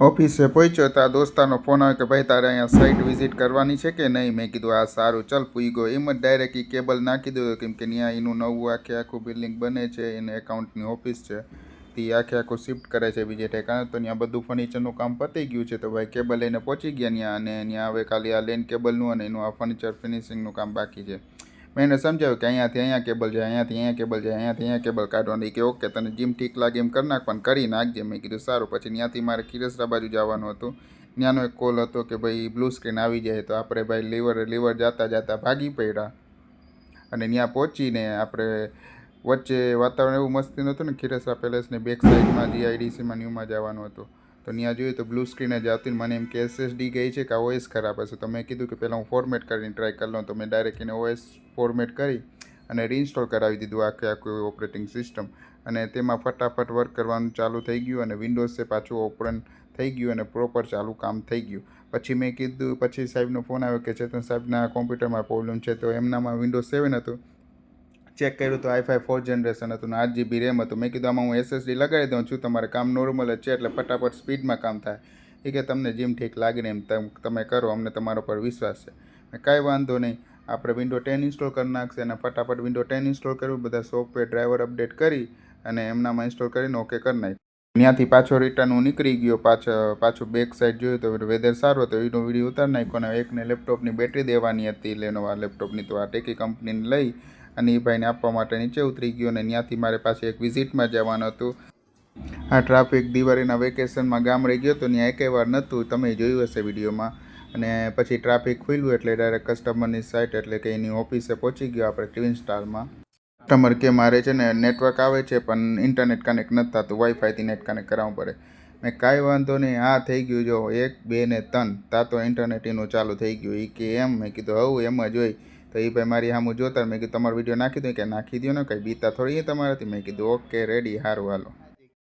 ઓફિસે પહોંચ્યો તો આ દોસ્તારનો ફોન આવ્યો કે, ભાઈ, તારે અહીંયા સાઇટ વિઝિટ કરવાની છે કે નહીં? મેં કીધું આ સારું, ચાલ. પૂઈ એમ જ ડાયરેક્ટ એ કેબલ નાખી દીધો, કેમ કે ત્યાં એનું નવું આખે આખું બિલ્ડિંગ બને છે, એને એકાઉન્ટની ઓફિસ છે. તે આખે આખું શિફ્ટ કરે છે બીજે ઠેકાણે. તો ત્યાં બધું ફર્નિચરનું કામ પતી ગયું છે. તો ભાઈ કેબલ લઈને પહોંચી ગયા ત્યાં અને ત્યાં હવે ખાલી આ લેન કેબલનું અને એનું આ ફર્નિચર ફિનિશિંગનું કામ બાકી છે. મેં એને સમજાવ્યું કે અહીંયાથી અહીંયા કેબલ જાય, અહીંયાથી અહીંયા કેબલ જાય, અહીંયાથી અહીંયા કેબલ કાઢવાની કે ઓકે, તને જેમ ઠીક લાગે એમ કરી નાખ, પણ કરી નાખજે. મેં કીધું, સારું. પછી ત્યાંથી મારે ખીરસરા બાજુ જવાનું હતું. ત્યાંનો એક કોલ હતો કે ભાઈ બ્લુ સ્ક્રીન આવી જાય તો આપણે ભાઈ લીવર લીવર જાતા જાતા ભાગી પડ્યા. અને ત્યાં પહોંચીને આપણે વચ્ચે વાતાવરણ એવું મસ્તી નહોતું ને, ખીરસરા પેલેસની બેક સાઈડમાં જીઆઈડીસીમાં ન્યૂમાં જવાનું હતું. તો ત્યાં જોઈએ તો બ્લુ સ્ક્રીન જ આવતી મને એમ કે એસએસડી ગઈ છે કે ઓએસ ખરાબ હશે. તો મેં કીધું કે પહેલાં હું ફોર્મેટ કરીને ટ્રાય કરી લઉં. તો મેં ડાયરેક્ટ એને ઓએસ ફોર્મેટ કરી અને રીઇન્સ્ટોલ કરાવી દીધું આખે આખું ઓપરેટિંગ સિસ્ટમ અને તેમાં ફટાફટ વર્ક કરવાનું ચાલુ થઈ ગયું અને વિન્ડોઝ છે પાછું ઓપન થઈ ગયું અને પ્રોપર ચાલુ કામ થઈ ગયું. પછી મેં કીધું, પછી સાહેબનો ફોન આવ્યો કે ચેતન સાહેબના કોમ્પ્યુટરમાં પ્રોબ્લેમ છે. તો એમનામાં વિન્ડોઝ સેવન હતું. ચેક કર્યું તો આઈ ફાઈ ફોર જનરેશન હતું ને આઠ જીબી રેમ હતું. મેં કીધું આમાં હું એસએસડી લગાવી દઉં છું, તમારે કામ નોર્મલ જ છે એટલે ફટાફટ સ્પીડમાં કામ થાય. એ કે તમને જેમ ઠીક લાગે ને એમ તમે કરો, અમને તમારા પર વિશ્વાસ છે. મેં કાંઈ વાંધો નહીં, આપણે વિન્ડો ટેન ઇન્સ્ટોલ કરી નાખશે અને ફટાફટ વિન્ડો ટેન ઇન્સ્ટોલ કર્યું, બધા સોફ્ટવેર ડ્રાઈવર અપડેટ કરી અને એમનામાં ઇન્સ્ટોલ કરીને ઓકે કરી નાખ્યું. ત્યાંથી પાછો રિટર્ન હું નીકળી ગયો, પાછો, પાછું બેક સાઈડ જોયું તો વેધર સારું હતો, એનો વીડિયો ઉતારી નાખ્યો અને એકને લેપટોપની બેટરી દેવાની હતી લેનોવા લેપટોપની તો આ ટેકી કંપનીને લઈ અને એ ભાઈને આપવા માટે નીચે ઉતરી ગયો અને ત્યાંથી મારે પાસે એક વિઝિટમાં જવાનું હતું. આ ટ્રાફિક દિવાળીના વેકેશનમાં ગામડે ગયો તો ત્યાં એકે વાર નહોતું. તમે જોયું હશે વિડીયોમાં. અને પછી ટ્રાફિક ખુલ્યું એટલે ડાયરેક્ટ કસ્ટમરની સાઇટ એટલે કે એની ઓફિસે પહોંચી ગયો આપણે ટ્વિન સ્ટારમાં કસ્ટમર કે મારે છે ને નેટવર્ક આવે છે પણ ઇન્ટરનેટ કનેક્ટ નથી થતું. વાઈફાઈથી નેટ કનેક્ટ કરાવવું પડે. મેં કાંઈ વાંધો નહીં, આ થઈ ગયું જો એક, બે ને ત્રણ. તા તો ઇન્ટરનેટ એનું ચાલુ થઈ ગયું. એ કે એમ, મેં કીધું હવું એમ જ હોય. તો એ ભાઈ મારી સામું જોતા મેં કીધું, તમારો વીડિયો નાખી દઉં કે નાખી દો ને, કંઈ બીતા થોડી તમારાથી. મેં કીધું, ઓકે, રેડી સારું હાલો.